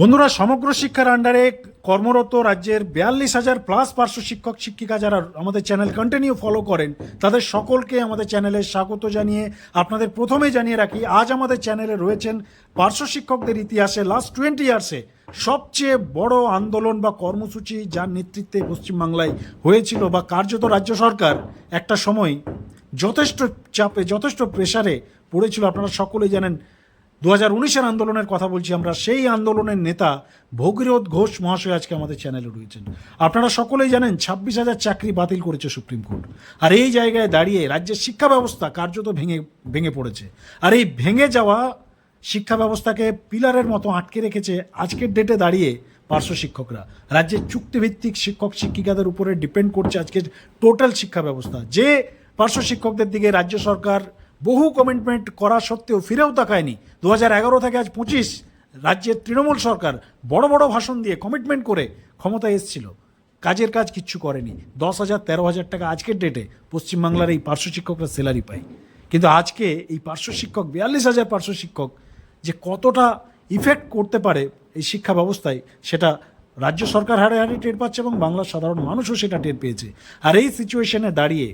বন্ধুরা, সমগ্র শিক্ষার আন্ডারে কর্মরত রাজ্যের বিয়াল্লিশ হাজার প্লাস পার্শ্ব শিক্ষক, শিক্ষিকা যারা আমাদের চ্যানেল কন্টিনিউ ফলো করেন, তাদের সকলকে আমাদের চ্যানেলে স্বাগত জানিয়ে আপনাদের প্রথমে জানিয়ে রাখি, আজ আমাদের চ্যানেলে রয়েছেন পার্শ্ব শিক্ষকদের ইতিহাসে লাস্ট টোয়েন্টি ইয়ার্সে সবচেয়ে বড় আন্দোলন বা কর্মসূচি যার নেতৃত্বে পশ্চিমবাংলায় হয়েছিল বা কার্যত রাজ্য সরকার একটা সময় যথেষ্ট চাপে, যথেষ্ট প্রেসারে পড়েছিল। আপনারা সকলেই জানেন দু হাজার উনিশের আন্দোলনের কথা বলছি আমরা, সেই আন্দোলনের নেতা ভগীরথ ঘোষ মহাশয় আজকে আমাদের চ্যানেলে রয়েছেন। আপনারা সকলেই জানেন ছাব্বিশ হাজার চাকরি বাতিল করেছে সুপ্রিম কোর্ট। আর এই জায়গায় দাঁড়িয়ে রাজ্যের শিক্ষা ব্যবস্থা কার্যত ভেঙে ভেঙে পড়েছে। আর এই ভেঙে যাওয়া শিক্ষা ব্যবস্থাকে পিলারের মতো আটকে রেখেছে আজকের ডেটে দাঁড়িয়ে পার্শ্ব শিক্ষকরা। রাজ্যের চুক্তিভিত্তিক শিক্ষক, শিক্ষিকাদের উপরে ডিপেন্ড করছে আজকের টোটাল শিক্ষা ব্যবস্থা। যে পার্শ্ব শিক্ষকদের দিকে রাজ্য সরকার বহু কমিটমেন্ট করা সত্ত্বেও ফিরেও তাকায়নি। দু হাজার এগারো থেকে আজ পঁচিশ, রাজ্যের তৃণমূল সরকার বড় বড় ভাষণ দিয়ে কমিটমেন্ট করে ক্ষমতায় এসেছিল। কাজের কাজ কিচ্ছু করেনি। দশ হাজার, তেরো হাজার টাকা আজকের ডেটে পশ্চিমবাংলার এই পার্শ্ব শিক্ষকরা স্যালারি পায়। কিন্তু আজকে এই পার্শ্ব শিক্ষক, বিয়াল্লিশ হাজার পার্শ্ব শিক্ষক যে কতটা ইফেক্ট করতে পারে এই শিক্ষা ব্যবস্থায়, সেটা রাজ্য সরকার হারে হারে টের পাচ্ছে এবং বাংলার সাধারণ মানুষও সেটা টের পেয়েছে। আর এই সিচুয়েশনে দাঁড়িয়ে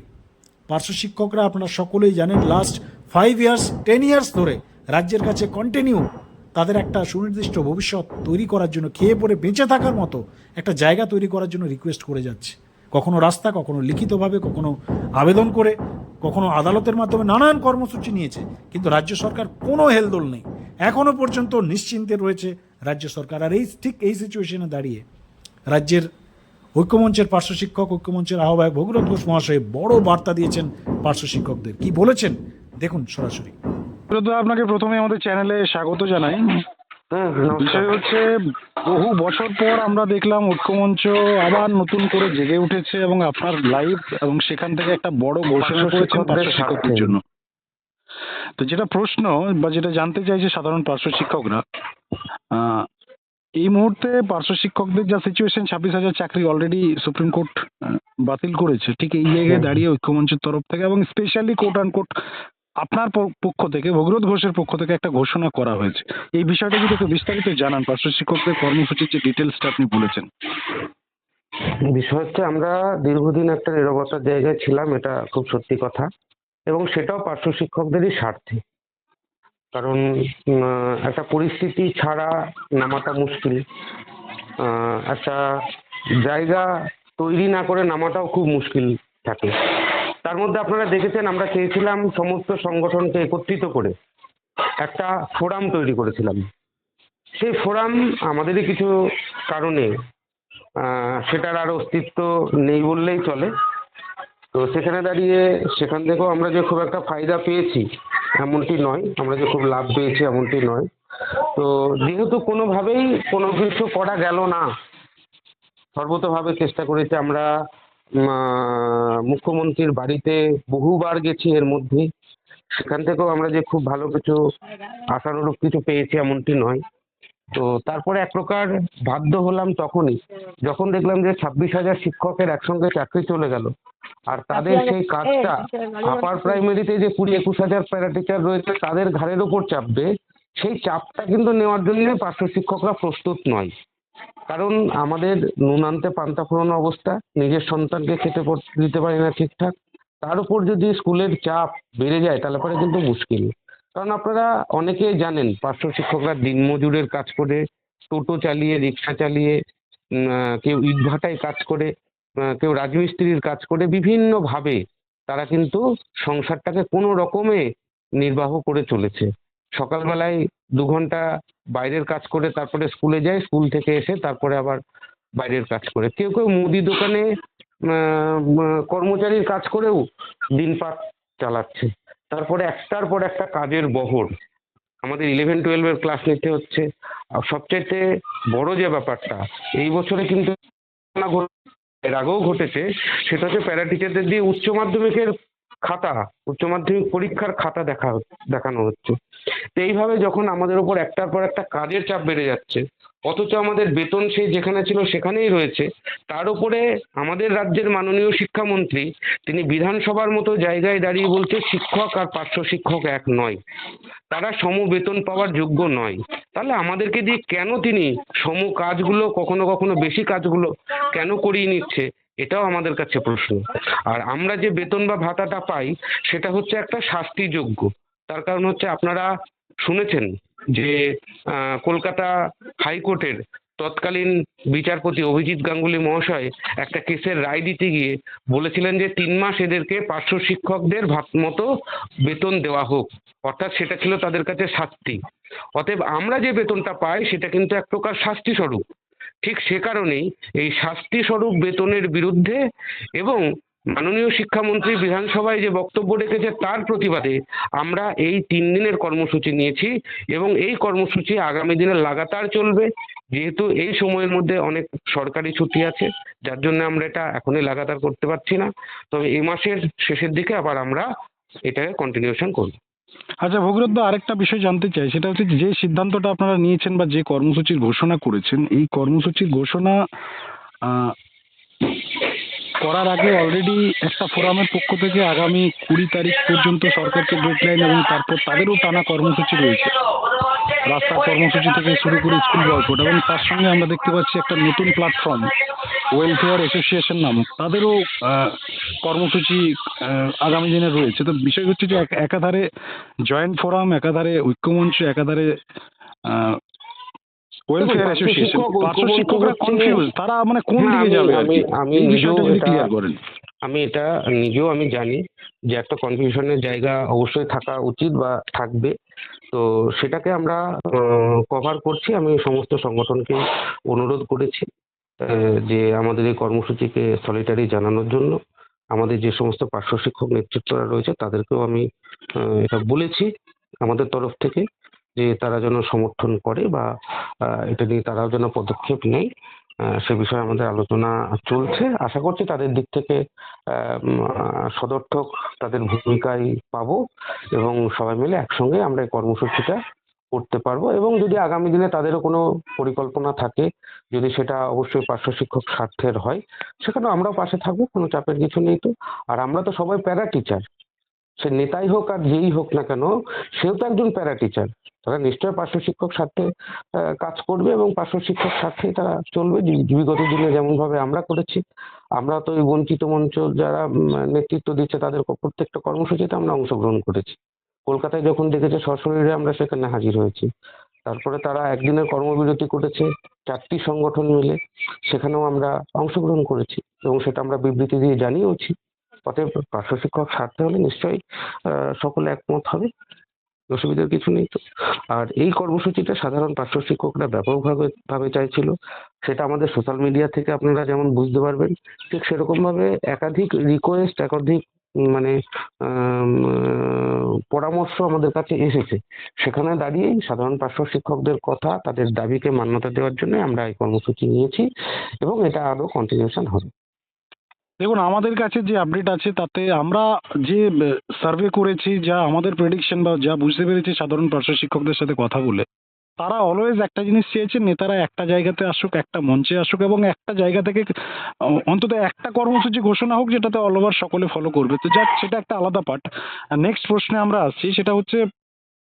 পার্শ্ব শিক্ষকরা আপনারা সকলেই জানেন last five years ten years ধরে রাজ্যের কাছে কন্টিনিউ তাদের একটা সুনির্দিষ্ট ভবিষ্যৎ তৈরি করার জন্য, খেয়ে পড়ে বেঁচে থাকার মতো একটা জায়গা তৈরি করার জন্য রিকোয়েস্ট করে যাচ্ছে। কখনো রাস্তা, কখনো লিখিতভাবে, কখনো আবেদন করে, কখনো আদালতের মাধ্যমে নানান কর্মসূচি নিয়েছে, কিন্তু রাজ্য সরকার কোনো হেলদোল নেই। এখনও পর্যন্ত নিশ্চিন্তে রয়েছে রাজ্য সরকার। আর এই, ঠিক এই সিচুয়েশনে দাঁড়িয়ে রাজ্যের ঐক্যমঞ্চের পার্শ্ব শিক্ষক ঐক্যমঞ্চের আহ্বায়ক ভগীরথ ঘোষ মহাশয় বড় বার্তা দিয়েছেন পার্শ্ব শিক্ষকদের। কি বলেছেন? দেখুন সরাসরি। আপনাকে প্রথমে আমাদের চ্যানেলে স্বাগত জানাই। বিষয় হচ্ছে বহু বছর পর আমরা দেখলাম ঐক্যমঞ্চ আবার নতুন করে জেগে উঠেছে এবং আপনার লাইভ এবং সেখান থেকে একটা বড় ঘোষণা করেছেন শিক্ষকদের পার্শ্ব শিক্ষকদের জন্য। তো যেটা প্রশ্ন বা যেটা জানতে চাইছে সাধারণ পার্শ্ব শিক্ষকরা আহ, এই মুহূর্তে পার্শ্ব শিক্ষকদের যা সিচুয়েশন ছাব্বিশ হাজার চাকরি অলরেডি সুপ্রিম কোর্ট বাতিল করেছে। ঠিক এই জায়গায় দাঁড়িয়ে ঐক্যমঞ্চের তরফ থেকে এবং স্পেশালি কোর্ট আন কোর্ট আপনার পক্ষ থেকে ভগীরথ ঘোষের পক্ষ থেকে একটা ঘোষণা করা হয়েছে। এই বিষয়টা যদি একটু বিস্তারিত জানান পার্শ্ব শিক্ষকদের কর্মসূচির যে ডিটেলসটা আপনি বলেছেন। বিষয় হচ্ছে আমরা দীর্ঘদিন একটা নিরবতার জায়গায় ছিলাম এটা খুব সত্যি কথা। এবং সেটাও পার্শ্ব শিক্ষকদেরই স্বার্থে। কারণ একটা পরিস্থিতি ছাড়া নামাটা মুশকিল। একটা জায়গা তৈরি না করে নামাটাও খুব মুশকিল থাকে। তার মধ্যে আপনারা দেখেছেন, আমরা চেয়েছিলাম সমস্ত সংগঠনকে একত্রিত করে একটা ফোরাম তৈরি করেছিলাম। সেই ফোরাম আমাদেরই কিছু কারণে সেটার আর অস্তিত্ব নেই বললেই চলে। তো সেখানে দাঁড়িয়ে, সেখান থেকেও আমরা যে খুব একটা ফায়দা পেয়েছি এমনটি নয়, আমরা যে খুব লাভ পেয়েছি এমনটি নয়। তো যেহেতু কোনোভাবেই কোনো কিছু করা গেল না, সর্বতভাবে চেষ্টা করেছি আমরা মুখ্যমন্ত্রীর বাড়িতে বহুবার গেছি এর মধ্যে। সেখান থেকেও আমরা যে খুব ভালো কিছু, আশানুরূপ কিছু পেয়েছি এমনটি নয়। তো তারপরে এক প্রকার বাধ্য হলাম তখনই যখন দেখলাম যে ছাব্বিশ হাজার শিক্ষকের একসঙ্গে চাকরি চলে গেল। আর তাদের সেই কাজটা আপার প্রাইমারিতে যে কুড়ি একুশ হাজার প্যারা টিচার রয়েছে তাদের ঘাড়ের ওপর চাপবে সেই চাপটা কিন্তু নেওয়ার জন্য পার্শ্ব শিক্ষকরা প্রস্তুত নয়। কারণ আমাদের নুন আনতে পান্তা ফুরোনো অবস্থা নিজের সন্তানকে খেতে দিতে পারি না ঠিকঠাক। তার উপর যদি স্কুলের চাপ বেড়ে যায় তাহলে পরে কিন্তু মুশকিল। কারণ আপনারা অনেকেই জানেন, পার্শ্ব শিক্ষকরা দিনমজুরের কাজ করে, টোটো চালিয়ে, রিক্সা চালিয়ে কেউ ইটভাটায় কাজ করে কেউ রাজমিস্ত্রির কাজ করে, বিভিন্নভাবে তারা কিন্তু সংসারটাকে কোনো রকমে নির্বাহ করে চলেছে। সকালবেলায় দু ঘণ্টা বাইরের কাজ করে, তারপরে স্কুলে যায়, স্কুল থেকে এসে তারপরে আবার বাইরের কাজ করে। কেউ কেউ মুদি দোকানে কর্মচারীর কাজ করেও দিন পাত চালাচ্ছে। তারপরে একটার পর একটা কাজের বহর। আমাদের ইলেভেন টুয়েলভের ক্লাস নিতে হচ্ছে। আর সবচেয়ে বড় যে ব্যাপারটা, এই বছরে কিন্তু এর আগেও ঘটেছে। সেটা হচ্ছে প্যারা টিচারদের দিয়ে উচ্চ মাধ্যমিকের খাতা, উচ্চ মাধ্যমিক পরীক্ষার খাতা দেখা, দেখানো হচ্ছে। তো এইভাবে যখন আমাদের উপর একটার পর একটা কাজের চাপ বেড়ে যাচ্ছে, অথচ আমাদের বেতন সেই যেখানে ছিল সেখানেই রয়েছে, তার উপরে আমাদের রাজ্যের মাননীয় শিক্ষামন্ত্রী, তিনি বিধানসভার মতো জায়গায় দাঁড়িয়ে বলছে, শিক্ষক আর পার্শ্ব শিক্ষক এক নয়। তারা সম বেতন পাওয়ার যোগ্য নয়। তাহলে আমাদেরকে দিয়ে কেন তিনি সম কাজগুলো, কখনো কখনো বেশি কাজগুলো কেন করিয়ে নিচ্ছে? এটাও আমাদের কাছে প্রশ্ন। আর আমরা যে বেতন বা ভাতাটা পাই, সেটা হচ্ছে একটা শাস্তিযোগ্য। তার কারণ হচ্ছে আপনারা শুনেছেন যে কলকাতা হাইকোর্টের তৎকালীন বিচারপতি অভিজিৎ গাঙ্গুলি মহাশয় একটা কেসের রায় দিতে গিয়ে বলেছিলেন যে, তিন মাস এদেরকে পার্শ্ব শিক্ষকদের ভাত মতো বেতন দেওয়া হোক। অর্থাৎ সেটা ছিল তাদের কাছে শাস্তি। অতএব আমরা যে বেতনটা পাই, সেটা কিন্তু এক প্রকার শাস্তি স্বরূপ ঠিক সে কারণেই এই শাস্তি স্বরূপ বেতনের বিরুদ্ধে এবং মাননীয় শিক্ষামন্ত্রী বিধানসভায় যে বক্তব্য রেখেছে তার প্রতিবাদে আমরা এই তিন দিনের কর্মসূচি নিয়েছি এবং এই কর্মসূচি আগামী দিনে লাগাতার চলবে। যেহেতু এই সময়ের মধ্যে অনেক সরকারি ছুটি আছে, যার জন্য আমরা এটা এখনই লাগাতার করতে পারছি না। তবে এই মাসের শেষের দিকে আবার আমরা এটাকে কন্টিনিউশন করব। আচ্ছা ভগীরথ আরেকটা বিষয় জানতে চাই। সেটা হচ্ছে যে সিদ্ধান্তটা আপনারা নিয়েছেন বা যে কর্মসূচির ঘোষণা করেছেন, এই কর্মসূচির ঘোষণা করার আগে অলরেডি একটা ফোরামের পক্ষ থেকে আগামী কুড়ি তারিখ পর্যন্ত সরকারকে ডেডলাইন এবং তারপর তাদেরও টানা কর্মসূচি রয়েছে। রাস্তা কর্মসূচি থেকে শুরু করে স্কুল বয়কট এবং তার সঙ্গে আমরা দেখতে পাচ্ছি একটা নতুন প্ল্যাটফর্ম ওয়েলফেয়ার অ্যাসোসিয়েশন নামক। তাদেরও কর্মসূচি আগামী দিনে রয়েছে। তো বিষয় হচ্ছে যে এক- একাধারে জয়েন্ট ফোরাম একাধারে ঐক্যমঞ্চ একাধারে ওয়েলফেয়ার অ্যাসোসিয়েশন পার্শ্ব শিক্ষকরা কনফিউজ তারা মানে কোন হ্যাঁ, দিকে আমি- যাবে আর কি? আমি- আমি নিজেও ক্লিয়ার করেন। আমি এটা নিজেও আমি জানি যে একটা কনফিউশনের জায়গা অবশ্যই থাকা উচিত বা থাকবে। তো সেটাকে আমরা কভার করছি। আমি সমস্ত সংগঠনকে অনুরোধ করেছি যে আমাদের এই কর্মসূচিকে সলিটারি জানানোর জন্য। আমাদের যে সমস্ত পার্শ্ব শিক্ষক নেতৃত্বরা রয়েছে, তাদেরকেও আমি এটা বলেছি আমাদের তরফ থেকে যে তারা যেন সমর্থন করে বা এটা নিয়ে তারাও যেন পদক্ষেপ নেয়। সে বিষয়ে আমাদের আলোচনা চলছে। আশা করছি তাদের দিক থেকে সদর্থক তাদের ভূমিকায় পাবো এবং সবাই মিলে একসঙ্গে আমরা এই কর্মসূচিটা করতে পারব এবং যদি আগামী দিনে তাদেরও কোনো পরিকল্পনা থাকে, যদি সেটা অবশ্যই পার্শ্ব শিক্ষক স্বার্থের হয়, সেখানেও আমরাও পাশে থাকব, কোনো চাপের কিছু নেই তো। আর আমরা তো সবাই প্যারা টিচার। সে নেতাই হোক আর যেই হোক না কেন, সেও তো একজন প্যারা টিচার। তারা নিশ্চয়ই পার্শ্ব শিক্ষক স্বার্থে কাজ করবে এবং পার্শ্ব শিক্ষক স্বার্থেই তারা চলবে। বিগত দিনে যেমনভাবে আমরা করেছি আমরা তো এই বঞ্চিত মঞ্চ যারা নেতৃত্ব দিচ্ছে তাদের প্রত্যেকটা কর্মসূচিতে আমরা অংশগ্রহণ করেছি। কলকাতায় যখন ডেকেছে সশরীরে আমরা সেখানে হাজির হয়েছি। তারপরে তারা একদিনের কর্মবিরতি করেছে, চারটি সংগঠন মিলে সেখানেও আমরা অংশগ্রহণ করেছি এবং সেটা আমরা বিবৃতি দিয়ে জানিয়েওছি। অতএব পার্শ্ব শিক্ষক স্বার্থে হলে নিশ্চয়ই সকলে একমত হবে, অসুবিধার কিছু নেই তো। আর এই কর্মসূচিটা সাধারণ পার্শ্ব শিক্ষকরা ব্যাপকভাবে, ভাবে চাইছিল। সেটা আমাদের সোশ্যাল মিডিয়া থেকে আপনারা যেমন বুঝতে পারবেন, ঠিক সেরকম ভাবে একাধিক রিকোয়েস্ট একাধিক মানে পরামর্শ আমাদের কাছে এসেছে। সেখানে দাঁড়িয়েই সাধারণ পার্শ্ব শিক্ষকদের কথা, তাদের দাবিকে মান্যতা দেওয়ার জন্য আমরা এই কর্মসূচি নিয়েছি এবং এটা আরও কন্টিনিউশন হবে। দেখুন, আমাদের কাছে যে আপডেট আছে, তাতে আমরা যে সার্ভে করেছি, যা আমাদের প্রেডিকশন বা যা বুঝতে পেরেছি সাধারণ পার্শ্ব শিক্ষকদের সাথে কথা বলে তারা অলওয়েজ একটা জিনিস চেয়েছে, নেতারা একটা জায়গাতে আসুক, একটা মঞ্চে আসুক এবং একটা জায়গা থেকে অন্তত একটা কর্মসূচি ঘোষণা হোক যেটাতে অল ওভার সকলে ফলো করবে। তো যাক, সেটা একটা আলাদা পার্ট নেক্সট প্রশ্নে আমরা আসছি, সেটা হচ্ছে,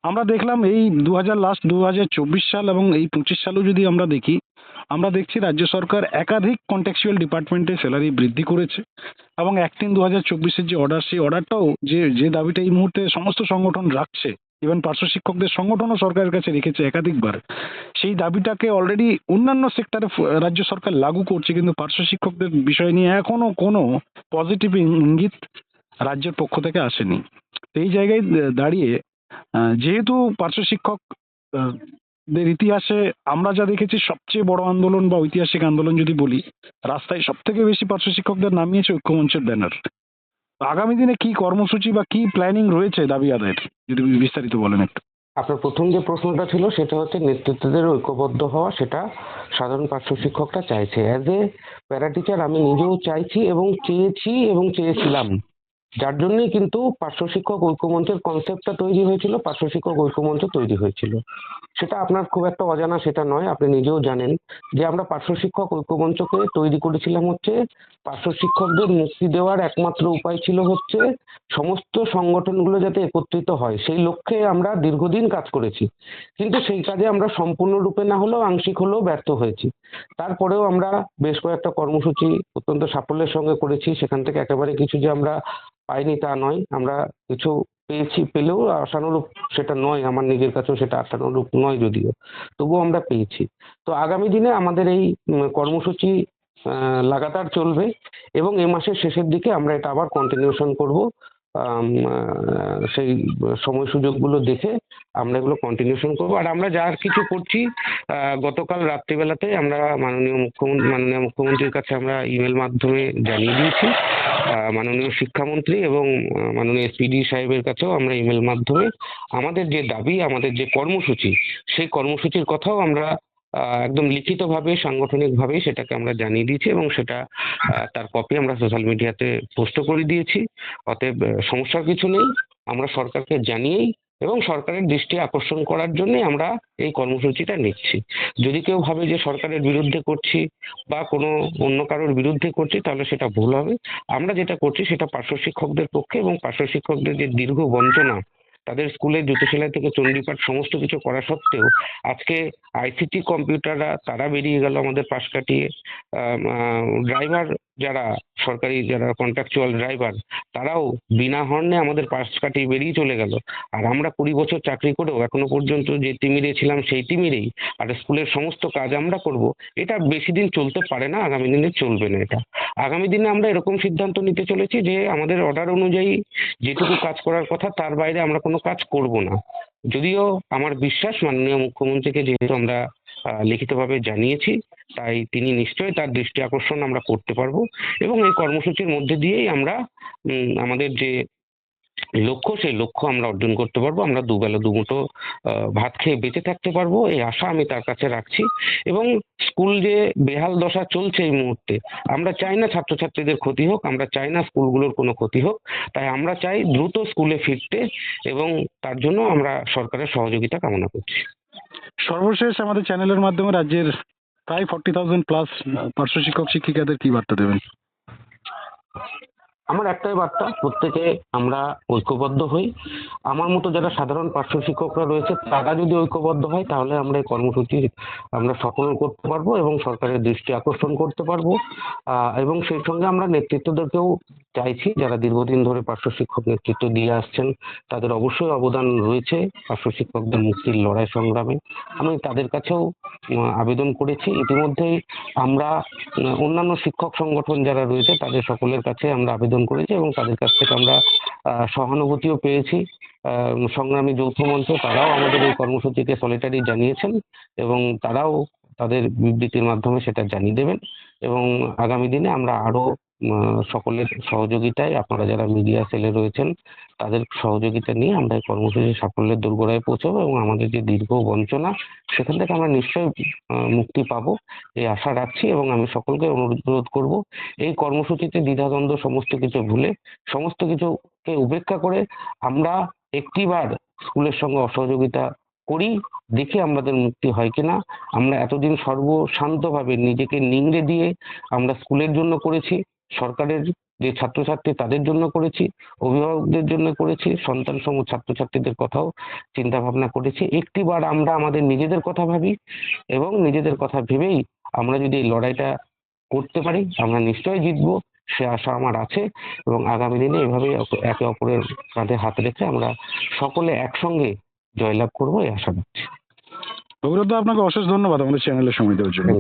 আমরা দেখলাম এই দু হাজার লাস্ট দু হাজার চব্বিশ সাল এবং এই পঁচিশ সালেও যদি আমরা দেখি, আমরা দেখছি রাজ্য সরকার একাধিক কন্টেক্সুয়াল ডিপার্টমেন্টে স্যালারি বৃদ্ধি করেছে এবং এক তিন দু হাজার চব্বিশের যে অর্ডার সেই অর্ডারটাও যে যে দাবিটা এই মুহূর্তে সমস্ত সংগঠন রাখছে ইভেন পার্শ্ব শিক্ষকদের সংগঠনও সরকারের কাছে রেখেছে একাধিকবার। সেই দাবিটাকে অলরেডি অন্যান্য সেক্টরে রাজ্য সরকার লাগু করছে, কিন্তু পার্শ্ব শিক্ষকদের বিষয় নিয়ে এখনও কোনো পজিটিভ ইঙ্গিত রাজ্যের পক্ষ থেকে আসেনি। এই জায়গায় দাঁড়িয়ে যেহেতু পার্শ্ব শিক্ষক ইতিহাসে আমরা যা দেখেছি, সবচেয়ে বড় আন্দোলন বা ঐতিহাসিক আন্দোলন যদি বলি, রাস্তায় সব থেকে বেশি পার্শ্ব শিক্ষকদের নামিয়েছে ঐক্যমঞ্চের ব্যানার। আগামী দিনে কি কর্মসূচি বা কি প্ল্যানিং রয়েছে দাবি আদায়ের যদি বিস্তারিত বলেন একটু। আপনার প্রথম যে প্রশ্নটা ছিল, সেটা হচ্ছে নেতৃত্বদের ঐক্যবদ্ধ হওয়া, সেটা সাধারণ পার্শ্ব শিক্ষকরা চাইছে। অ্যাজ এ প্যারা টিচার আমি নিজেও চাইছি এবং চেয়েছি এবং চেয়েছিলাম যার জন্যই কিন্তু পার্শ্ব শিক্ষক ঐক্যমঞ্চের কনসেপ্টটা তৈরি হয়েছিল, পার্শ্ব শিক্ষক ঐক্যমঞ্চ তৈরি হয়েছিল। সেটা আপনার খুব একটা অজানা, সেটা নয়, আপনি নিজেও জানেন যে আমরা পার্শ্ব শিক্ষক ঐক্যমঞ্চকে তৈরি করেছিলাম হচ্ছে পার্শ্ব শিক্ষকদের মুক্তি দেওয়ার একমাত্র উপায় ছিল হচ্ছে সমস্ত সংগঠনগুলো যাতে একত্রিত হয়। সেই লক্ষ্যে আমরা দীর্ঘদিন কাজ করেছি। কিন্তু সেই কাজে আমরা সম্পূর্ণরূপে না হলেও আংশিক হলেও ব্যর্থ হয়েছি। তারপরেও আমরা বেশ কয়েকটা কর্মসূচি অত্যন্ত সাফল্যের সঙ্গে করেছি। সেখান থেকে একেবারে কিছু যে আমরা পাইনি তা নয়। আমরা কিছু পেয়েছি, পেলেও আশানুরূপ সেটা নয়, আমার নিজের কাছেও সেটা আশানুরূপ নয় যদিও। তবুও আমরা পেয়েছি। তো আগামী দিনে আমাদের এই কর্মসূচি লাগাতার চলবে এবং এ মাসের শেষের দিকে আমরা এটা আবার কন্টিনিউশন করব। সেই সময় সুযোগগুলো দেখে আমরা এগুলো কন্টিনিউশন করব। আর আমরা যা কিছু করছি গতকাল রাত্রিবেলাতে আমরা মাননীয় মুখ্যমন্ত্রী, মাননীয় মুখ্যমন্ত্রীর কাছে আমরা ইমেল মাধ্যমে জানিয়ে দিয়েছি। মাননীয় শিক্ষামন্ত্রী এবং মাননীয় এসপিডি সাহেবের কাছেও আমরা ইমেল মাধ্যমে আমাদের যে দাবি, আমাদের যে কর্মসূচি, সেই কর্মসূচির কথাও আমরা একদম লিখিতভাবে, সাংগঠনিকভাবে সেটাকে আমরা জানিয়ে দিয়েছি এবং সেটা তার কপি আমরা সোশ্যাল মিডিয়াতে পোস্ট করে দিয়েছি। অতএব সমস্যার কিছু নেই। আমরা সরকারকে জানিয়েই এবং সরকারের দৃষ্টি আকর্ষণ করার জন্যই আমরা এই কর্মসূচিটা নিচ্ছি। যদি কেউ ভাবে যে সরকারের বিরুদ্ধে করছি বা কোনো অন্য কারোর বিরুদ্ধে করছি, তাহলে সেটা ভুল হবে। আমরা যেটা করছি সেটা পার্শ্ব শিক্ষকদের পক্ষে এবং পার্শ্ব শিক্ষকদের যে দীর্ঘ বঞ্চনা, তাদের স্কুলে জুতো সেলাই থেকে চণ্ডীপাঠ সমস্ত কিছু করা সত্ত্বেও আজকে আইসিটি কম্পিউটাররা তারা বেরিয়ে গেল আমাদের পাশ কাটিয়ে। ড্রাইভার যারা সরকারি, যারা কন্ট্রাকচুয়াল ড্রাইভার তারাও বিনা হর্নে আমাদের পাশ কাটিয়ে বেরিয়ে চলে গেল। আর আমরা কুড়ি বছর চাকরি করেও এখনও পর্যন্ত যে তিমিরে ছিলাম সেই তিমিরেই। আর স্কুলের সমস্ত কাজ আমরা করব, এটা বেশি দিন চলতে পারে না, আগামী দিনে চলবে না এটা। আগামী দিনে আমরা এরকম সিদ্ধান্ত নিতে চলেছি যে আমাদের অর্ডার অনুযায়ী যেটুকু কাজ করার কথা, তার বাইরে আমরা কোনো কাজ করব না। যদিও আমার বিশ্বাস মাননীয় মুখ্যমন্ত্রীকে যেহেতু আমরা লিখিতভাবে জানিয়েছি তাই তিনি নিশ্চয়ই তার দৃষ্টি আকর্ষণ আমরা করতে পারব এবং এই কর্মসূচির মধ্যে দিয়েই আমরা আমাদের যে লক্ষ্য, সেই লক্ষ্য আমরা অর্জন করতে পারব। আমরা দুবেলা দুমুঠো ভাত খেয়ে বেঁচে থাকতে পারব, এই আশা আমি তার কাছে রাখছি। এবং স্কুল যে বেহাল দশা চলছে এই মুহূর্তে, আমরা চাই না ছাত্রছাত্রীদের ক্ষতি হোক, আমরা চাই না স্কুলগুলোর কোনো ক্ষতি হোক। তাই আমরা চাই দ্রুত স্কুলে ফিরতে এবং তার জন্য আমরা সরকারের সহযোগিতা কামনা করছি। সর্বশেষ আমাদের চ্যানেলের মাধ্যমে রাজ্যের প্রায় ফর্টি থাউজেন্ড প্লাস পার্শ্ব শিক্ষক শিক্ষিকাদের কি বার্তা দেবেন? আমার একটাই বার্তা, প্রত্যেকে আমরা ঐক্যবদ্ধ হই। আমার মতো যারা সাধারণ পার্শ্ব শিক্ষকরা রয়েছে, তারা যদি ঐক্যবদ্ধ হয়, তাহলে আমরা এই কর্মসূচি, আমরা সফল করতে পারব এবং সরকারের দৃষ্টি আকর্ষণ করতে পারব। এবং সেই সঙ্গে আমরা নেতৃত্বদেরকেও চাইছি যারা দীর্ঘদিন ধরে পার্শ্ব শিক্ষক নেতৃত্ব দিয়ে আসছেন, তাদের অবশ্যই অবদান রয়েছে পার্শ্ব শিক্ষকদের মুক্তির লড়াই সংগ্রামে। আমি তাদের কাছেও আবেদন করেছি। ইতিমধ্যেই আমরা অন্যান্য শিক্ষক সংগঠন যারা রয়েছে, তাদের সকলের কাছে আমরা আবেদন করেছি এবং তাদের কাছ থেকে আমরা সহানুভূতিও পেয়েছি। সংগ্রামী যৌথ মঞ্চ, তারাও আমাদের এই কর্মসূচিকে সলিটারি জানিয়েছেন এবং তারাও তাদের বিবৃতির মাধ্যমে সেটা জানিয়ে দেবেন এবং আগামী দিনে আমরা আরও উম, সকলের সহযোগিতায় আপনারা যারা মিডিয়া সেলে রয়েছেন তাদের সহযোগিতা নিয়ে আমরা এই কর্মসূচি সাফল্যের দোরগোড়ায় পৌঁছাবো এবং আমাদের যে দীর্ঘ বঞ্চনা সেখান থেকে আমরা নিশ্চয়ই মুক্তি পাবো এই আশা রাখছি এবং আমি সকলকে অনুরোধ করব এই কর্মসূচিতে দ্বিধাদ্বন্দ্ব সমস্ত কিছু ভুলে সমস্ত কিছুকে উপেক্ষা করে আমরা একটিবার স্কুলের সঙ্গে অসহযোগিতা করি, দেখি আমাদের মুক্তি হয় কিনা। আমরা এতদিন সর্বশান্তভাবে নিজেকে নিংড়ে দিয়ে আমরা স্কুলের জন্য করেছি, সরকারের যে ছাত্রছাত্রী তাদের জন্য করেছি, অভিভাবকদের জন্য করেছি সন্তান সম ছাত্রছাত্রীদের কথাও চিন্তা ভাবনা করেছি। একটিবার আমরা আমাদের নিজেদের কথা ভাবি এবং নিজেদের কথা ভেবেই আমরা যদি এই লড়াইটা করতে পারি, আমরা নিশ্চয়ই জিতবো, সে আশা আমার আছে এবং আগামী দিনে এভাবেই একে অপরের কাঁধে হাত রেখে আমরা সকলে একসঙ্গে জয়লাভ করব এই আশা রাখছি। আপনাকে অশেষ ধন্যবাদ আমাদের চ্যানেলে সময় দেওয়ার জন্য।